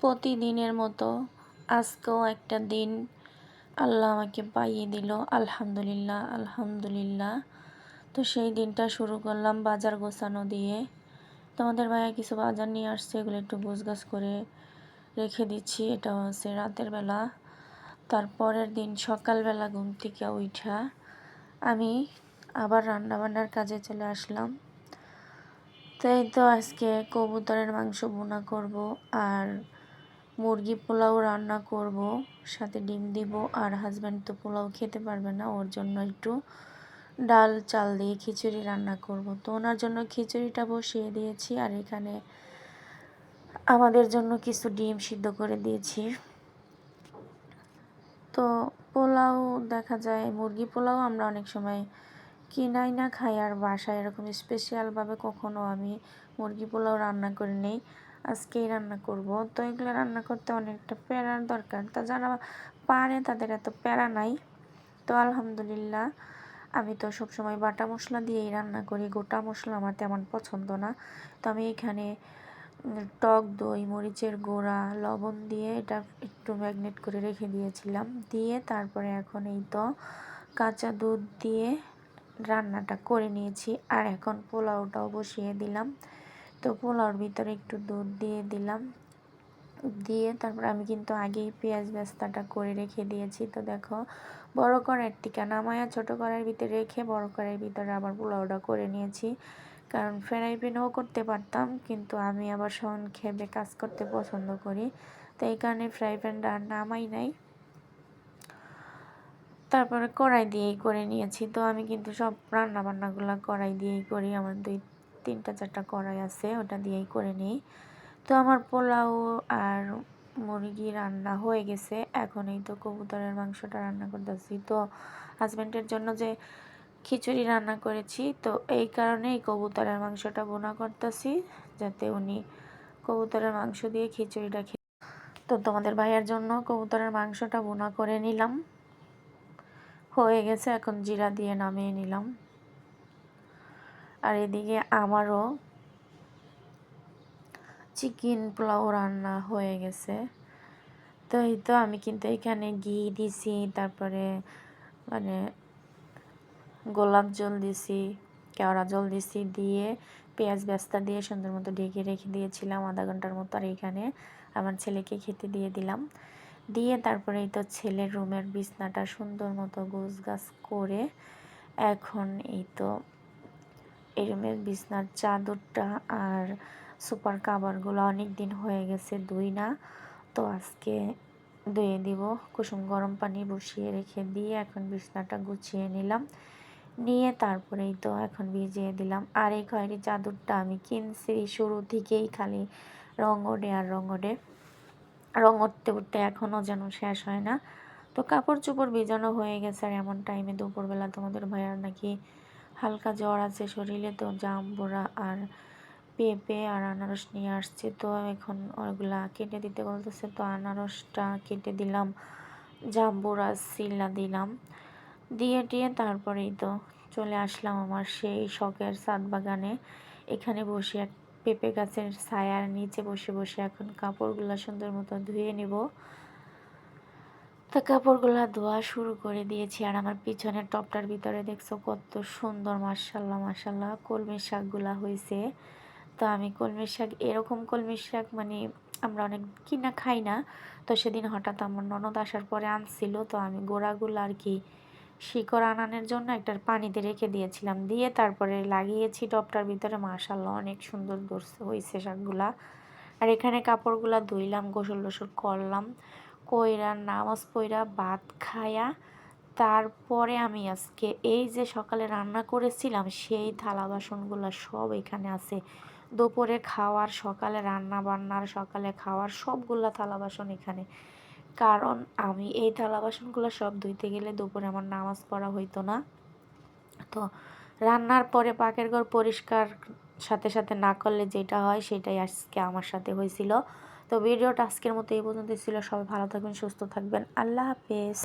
প্রতিদিনের মতো আজকেও একটা দিন আল্লাহ আমাকে পাইয়ে দিল। আলহামদুলিল্লাহ আলহামদুলিল্লাহ। তো সেই দিনটা শুরু করলাম বাজার গোছানো দিয়ে। তোমাদের ভাইয়া কিছু বাজার নিয়ে আসছে, এগুলো একটু গাছ করে রেখে দিচ্ছি। এটা হচ্ছে রাতের বেলা। তারপরের দিন সকালবেলা ঘুম থেকে উঠা আমি আবার রান্নাবান্নার কাজে চলে আসলাম। তো এই তো আজকে কবুতরের মাংস বোনা করব আর মুরগি পোলাও রান্না করব, সাথে ডিম দিব, আর হাজব্যান্ড তো পোলাও খেতে পারবে না, ওর জন্য একটু ডাল, চাল দিয়ে খিচুড়ি রান্না করব। তো ওনার জন্য খিচুড়িটা বসিয়ে দিয়েছি, আর এখানে আমাদের জন্য কিছু ডিম সিদ্ধ করে দিয়েছি। তো পোলাও দেখা যায়, মুরগি পোলাও আমরা অনেক সময় কিনাই না, খাই, আর বাসায় এরকম স্পেশালভাবে কখনো আমি মুরগি পোলাও রান্না করে নেই আজকেই রান্না করব। তো এগুলো রান্না করতে অনেকটা প্যারার দরকার। তো যারা পারে তাদের এত প্যারা নাই। তো আলহামদুলিল্লাহ, আমি তো সবসময় বাটা মশলা দিয়েই রান্না করি। গোটা মশলা আমার তেমন পছন্দ না। তো আমি এখানে টক, দই, মরিচের গোড়া, লবণ দিয়ে এটা একটু ম্যাগনেট করে রেখে দিয়েছিলাম। দিয়ে তারপরে এখন এই তো কাঁচা দুধ দিয়ে রান্নাটা করে নিয়েছি। আর এখন পোলাওটাও বসিয়ে দিলাম। তো পোলাওর ভিতরে একটু দুধ দিয়ে দিলাম। দিয়ে তারপর আমি কিন্তু আগেই পেঁয়াজ ব্যস্তাটা করে রেখে দিয়েছি। তো দেখো, বড় কড়াইয়ের টিকা নামায়া ছোটো কড়াইয়ের ভিতরে রেখে বড় কড়াইয়ের ভিতরে আবার পোলাওটা করে নিয়েছি। কারণ ফ্রাই প্যানেও করতে পারতাম, কিন্তু আমি আবার খেবে কাজ করতে পছন্দ করি। তো এই কারণে ফ্রাই প্যানটা আর নামাই নাই। তারপরে কড়াই দিয়েই করে নিয়েছি। তো আমি কিন্তু সব রান্না বান্নাগুলো কড়াই দিয়েই করি। আমার দুই তিনটা, চারটা কড়াই আছে, ওটা দিয়েই করে নিই। তো আমার পোলাও আর মুরগি রান্না হয়ে গেছে। এখন এই তো কবুতরের মাংসটা রান্না করতেছি। তো হাজব্যান্ডের জন্য যে খিচুড়ি রান্না করেছি, তো এই কারণে এই কবুতরের মাংসটা বোনা করতেছি, যাতে উনি কবুতরের মাংস দিয়ে খিচুড়িটা খেয়ে তো তোমাদের ভাইয়ের জন্য কবুতরের মাংসটা বোনা করে নিলাম। হয়ে গেছে, এখন জিরা দিয়ে নামিয়ে নিলাম। আর এদিকে আমারও চিকেন পোলাও রান্না হয়ে গেছে। তো এই তো আমি কিন্তু এখানে ঘি দিছি, তারপরে মানে গোলাপ জল দিছি, কেওড়া জল দিছি, দিয়ে পেঁয়াজ ব্যস্তা দিয়ে সুন্দর মতো ঢেকে রেখে দিয়েছিলাম আধা ঘণ্টার মতো আর এখানে আমার ছেলেকে খেতে দিয়ে দিলাম। দিয়ে তারপরে এই তো ছেলের রুমের বিছনাটা সুন্দর মতো গোছ গাছ করে এখন এই তো এই রুমের বিছনার চাদরটা আর সুপার কাবারগুলো অনেক দিন হয়ে গেছে ধুই না। তো আজকে ধুয়ে দিব, কুসুম গরম পানি বসিয়ে রেখে দিয়ে এখন বিছনাটা গুছিয়ে নিলাম। নিয়ে তারপরেই তো এখন ভিজিয়ে দিলাম। আর এই খয়েরি চাদরটা আমি কিনছি শুরু থেকেই খালি রঙ ওডে আর রঙ ওডে রঙ উঠতে উঠতে এখনও যেন শেষ হয় না। তো কাপড় চোপড় ভিজানো হয়ে গেছে আর এমন টাইমে দুপুরবেলা তোমাদের ভাইয়ার নাকি হালকা জ্বর আছে শরীরে, তো জাম্বুরা আর পেঁপে আর আনারস নিয়ে আসছে। তো এখন ওগুলা কেটে দিতে বলতেছে, তো আনারসটা কেটে দিলাম, জাম্বুরা সিলা দিলাম। দিয়ে টিয়ে তারপরেই তো চলে আসলাম আমার সেই শখের সাদ বাগানে। এখানে বসে এক পেঁপে গাছের ছায়ার নিচে বসে বসে এখন কাপড়গুলো সুন্দর মতো ধুয়ে নেব। তো কাপড়গুলো ধোয়া শুরু করে দিয়েছি আর আমার পিছনের টপটার ভিতরে দেখছ কত সুন্দর মার্শাল্লাহ মার্শাল্লাহ কলমি শাকগুলা হয়েছে তো আমি কলমি শাক, এরকম কলমি শাক মানে আমরা অনেক কিনা খাই না। তো সেদিন হঠাৎ আমার ননদ আসার পরে আনছিল, তো আমি গোড়াগুলো আর কি শিকড় আনানোর জন্য একটা পানিতে রেখে দিয়েছিলাম। দিয়ে তারপরে লাগিয়েছি টপটার ভিতরে মাশাল্লাহ অনেক সুন্দর হয়েছে শাকগুলা। আর এখানে কাপড়গুলা ধুইলাম গোসল টোসল করলাম। কইরা, নামাজ পইরা, ভাত খায়া তারপরে আমি আজকে এই যে সকালে রান্না করেছিলাম, সেই থালা বাসনগুলো সব এখানে আছে। দুপুরে খাওয়ার, সকালে রান্না বান্নার, সকালে খাওয়ার সবগুলা থালা বাসন এখানে। কারণ আমি এই থালা বাসনগুলো সব ধুইতে গেলে দুপুরে আমার নামাজ পড়া হইতো না। তো রান্নার পরে পাকের ঘর পরিষ্কার সাথে সাথে না করলে যেটা হয়, সেটাই আজকে আমার সাথে হয়েছিল তো ভিডিওটা আজকের মতো এই পর্যন্ত ছিল। সবাই ভালো থাকবেন সুস্থ থাকবেন। আল্লাহ হাফেজ।